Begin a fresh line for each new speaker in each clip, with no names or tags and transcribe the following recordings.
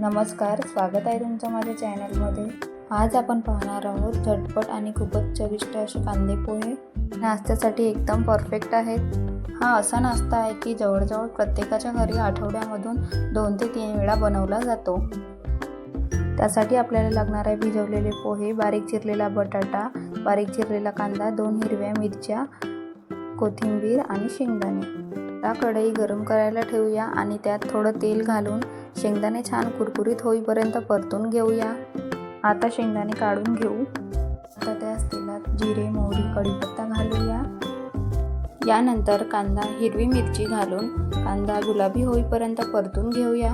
नमस्कार स्वागत आहे तुमचं माझ्या चॅनलमध्ये. आज आपण पाहणार आहोत झटपट आणि खूपच चविष्ट असे कांदे पोहे. नाश्त्यासाठी एकदम परफेक्ट आहेत. हा असा नाश्ता आहे की जवळजवळ प्रत्येकाच्या घरी आठवड्यामधून दोन ते तीन वेळा बनवला जातो. त्यासाठी आपल्याला लागणार आहे भिजवलेले पोहे बारीक चिरलेला बटाटा बारीक चिरलेला कांदा दोन हिरव्या मिरच्या कोथिंबीर आणि शेंगदाणे. आता कढई गरम करायला ठेवूया आणि त्यात थोडं तेल घालून शेंगदाणे छान कुरकुरीत होईपर्यंत परतून घेऊया. आता शेंगदाणे काढून घेऊ. आता त्याच तेलात जिरे मोहरी कढीपत्ता घालूया. यानंतर कांदा हिरवी मिरची घालून कांदा गुलाबी होईपर्यंत परतून घेऊया.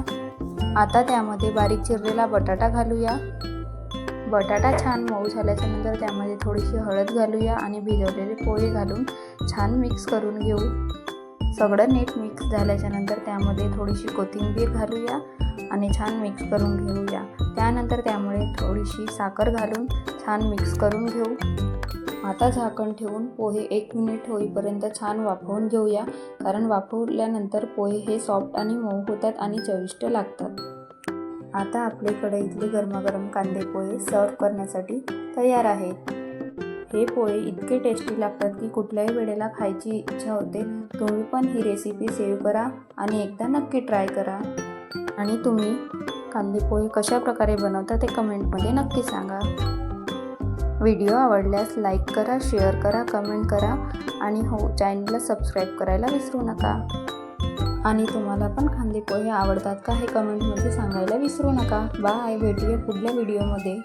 आता त्यामध्ये बारीक चिरलेला बटाटा घालूया. बटाटा छान मऊ झाल्याच्यानंतर त्यामध्ये थोडीशी हळद घालूया आणि भिजवलेले पोहे घालून छान मिक्स करून घेऊ. सगळं नीट मिक्स झाल्याच्यानंतर त्यामध्ये थोडीशी कोथिंबीर घालूया आणि छान मिक्स करून घेऊया. त्यानंतर त्यामुळे थोडीशी साखर घालून छान मिक्स करून घेऊ. आता झाकण ठेवून पोहे एक मिनिट होईपर्यंत छान वाफवून घेऊया कारण वाफवल्यानंतर पोहे हे सॉफ्ट आणि मऊ होतात आणि चविष्ट लागतात. आता आपल्याकडे इथले गरमागरम कांदे पोहे सर्व करण्यासाठी तयार आहेत. हे पोहे इतके टेस्टी लागतात की कुठल्याही वेळेला खायची इच्छा होते तुम्ही पण ही रेसिपी सेव्ह करा आणि एकदा नक्की ट्राय करा. आणि तुम्ही कांदे पोहे कशा प्रकारे बनवता ते कमेंटमध्ये नक्की सांगा. व्हिडिओ आवडल्यास लाईक करा शेअर करा कमेंट करा आणि हो चॅनलला सबस्क्राईब करायला विसरू नका. आणि तुम्हाला पण कांदे पोहे आवडतात का हे कमेंटमध्ये सांगायला विसरू नका. बाय भेटूया पुढल्या व्हिडिओमध्ये